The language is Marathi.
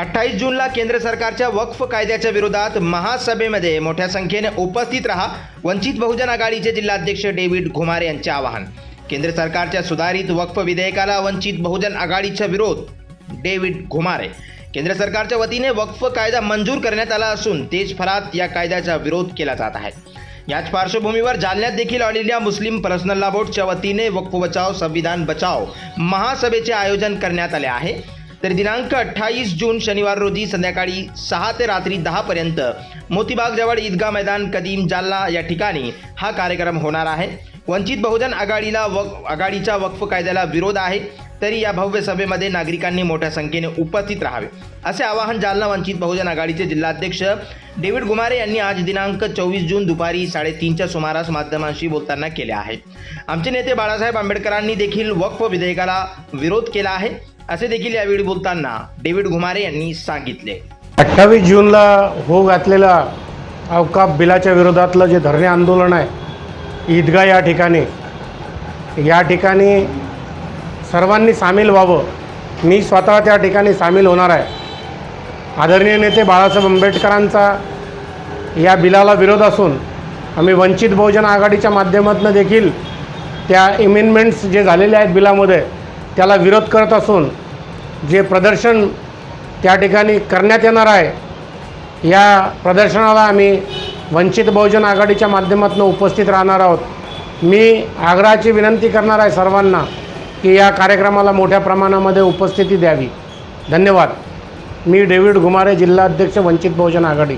अठ्ठावीस जूनला केंद्र सरकारच्या वक्फ कायद्याच्या विरोधात महासभेमध्ये मोठ्या संख्येने उपस्थित रहा वंचित बहुजन आघाडीचे जिल्हाध्यक्ष डेव्हिड घुमारे यांचे आवाहन. केंद्र सरकारच्या सुधारित वक्फ विधेयकाला वंचित बहुजन आघाडीचा विरोध डेव्हिड घुमारे. केंद्र सरकारच्या वतीने वक्फ कायदा मंजूर करण्यात आला असून तेजफरात या कायद्याचा विरोध केला जात आहे. याच पार्श्वभूमीवर जालन्यात देखील all India Muslim personal law बोर्डच्या वतीने वक्फ बचाव संविधान बचाव महासभेचे आयोजन करण्यात आले आहे. तर दिनांक अठ्ठावीस जून शनिवार रोजी संध्याकाळी सहा ते रात्री दहापर्यंत मोतीबागजवळ ईदगा मैदान कदीम जालना या ठिकाणी हा कार्यक्रम होणार आहे. वंचित बहुजन आघाडीला व आघाडीच्या वक्फ कायद्याला विरोध आहे तरी या भव्य सभेमध्ये नागरिकांनी मोठ्या संख्येने उपस्थित राहावे. असे आवाहन जालना वंचित बहुजन आघाडीचे जिल्हाध्यक्ष डेव्हिड गुमारे यांनी आज दिनांक चोवीस जून दुपारी साडेतीनच्या सुमारास माध्यमांशी बोलताना केले आहे. आमचे नेते बाळासाहेब आंबेडकरांनी देखील वक्फ विधेयकाला विरोध केला आहे. असे देखील यावेळी बोलताना डेव्हिड घुमारे यांनी सांगितले. अठ्ठावीस जूनला हो घातलेला अवकाप बिलाच्या विरोधातलं जे धरणे आंदोलन आहे ईदगाह या ठिकाणी या ठिकाणी सर्वांनी सामील व्हावं. मी स्वतः त्या ठिकाणी सामील होणार आहे. आदरणीय नेते बाळासाहेब आंबेडकरांचा या बिलाला विरोध असून आम्ही वंचित बहुजन आघाडीच्या माध्यमातून देखील त्या इमेनमेंट्स जे झालेले आहेत बिलामध्ये त्याला विरोध करत असून जे प्रदर्शन त्या ठिकाणी करण्यात येणार आहे या प्रदर्शनाला आम्ही वंचित बहुजन आघाडीच्या माध्यमातून उपस्थित राहणार आहोत. मी आग्रहाची विनंती करणार आहे सर्वांना की या कार्यक्रमाला मोठ्या प्रमाणामध्ये उपस्थिती द्यावी. धन्यवाद. मी डेव्हिड घुमारे जिल्हाध्यक्ष वंचित बहुजन आघाडी.